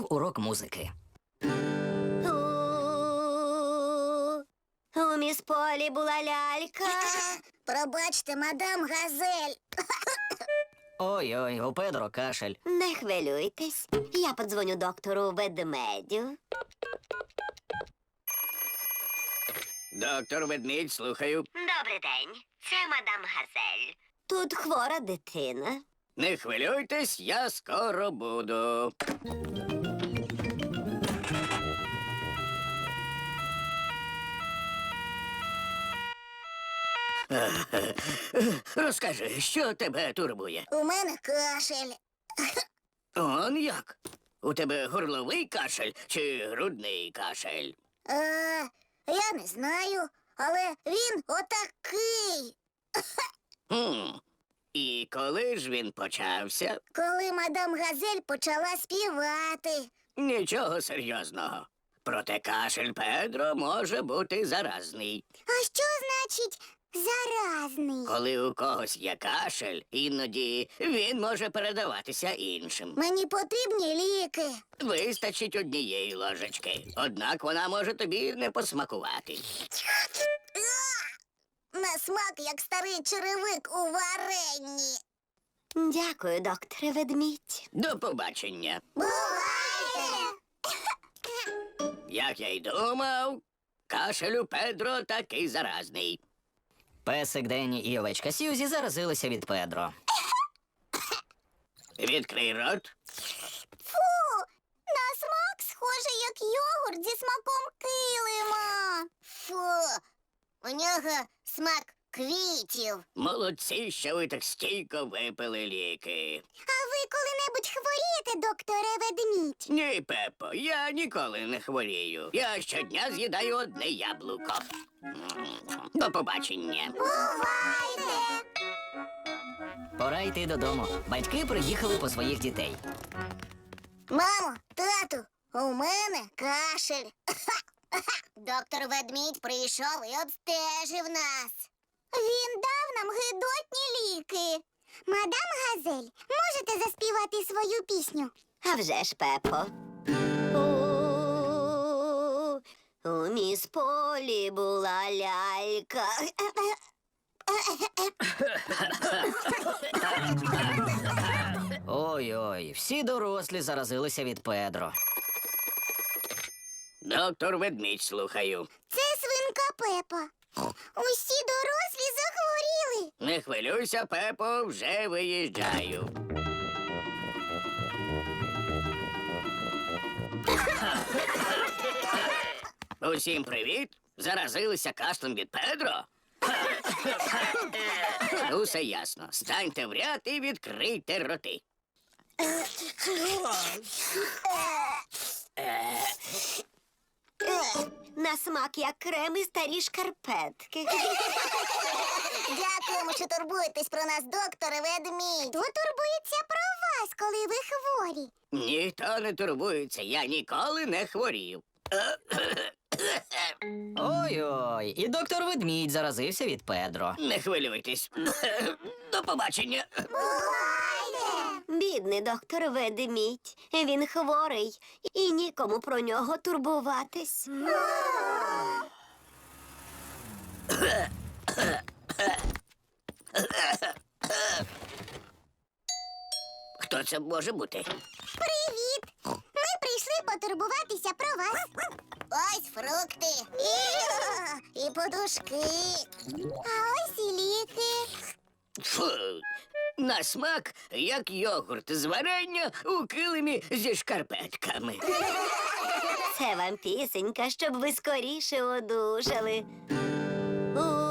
урок музики. У, міс Полі була лялька. Пробачте, мадам Газель. Ой-ой, у Педро кашель. Не хвилюйтесь. Я подзвоню доктору ведмедю. Доктор ведмідь, слухаю. Добрий день. Це мадам Газель. Тут хвора дитина. Не хвилюйтесь, я скоро буду. Розкажи, що тебе турбує? У мене кашель. Он як? У тебе горловий кашель чи грудний кашель? Е, я не знаю, але він отакий. Хм. І коли ж він почався? Коли мадам Газель почала співати. Нічого серйозного. Проте кашель Педро може бути заразний. А що значить заразний? Коли у когось є кашель, іноді він може передаватися іншим. Мені потрібні ліки. Вистачить однієї ложечки, однак вона може тобі не посмакувати. На смак, як старий черевик у варенні. Дякую, докторе ведмідь. До побачення. Бувайте! Як я й думав, кашель у Педро такий заразний. Песик Денні і овечка Сьюзі заразилися від Педро. Відкрий рот. Фу! На смак схоже, як йогурт зі смаком килима. Фу, у нього смак квітів. Молодці, що ви так стійко випили ліки. А ви коли-небудь хворієте, докторе ведмідь? Ні, Пепо, я ніколи не хворію. Я щодня з'їдаю одне яблуко. До побачення. Бувайте! Пора йти додому. Батьки приїхали по своїх дітей. Мамо, тату, у мене кашель. Доктор ведмідь прийшов і обстежив нас. Він дав нам гидотні ліки. Мадам Газель, можете заспівати свою пісню? А вже ж, Пепо. У, у міс Полі була лялька. Ой-ой, всі дорослі заразилися від Педро. Доктор ведмідь слухаю. Це свинка Пепа. Усі дорослі захворіли. Не хвилюйся, Пепо, вже виїжджаю. Усім привіт! Заразилися кашлем від Педро? Усе ясно. Станьте в ряд і відкрийте роти. На смак як крем і старі шкарпетки. Дякуємо, що турбуєтесь про нас, докторе ведмідь. Хто турбується про вас, коли ви хворі? Ніхто не турбується, я ніколи не хворів. Ой-ой, і доктор ведмідь заразився від Педро. Не хвилюйтесь. До побачення. Бідний доктор ведмідь. Він хворий і нікому про нього турбуватись. Хто це може бути? Привіт! Ми прийшли потурбуватися про вас. Ось фрукти. І, і подушки. А ось і ліки. Фу. На смак, як йогурт з варення у килимі зі шкарпетками. Це вам пісенька, щоб ви скоріше одужали. У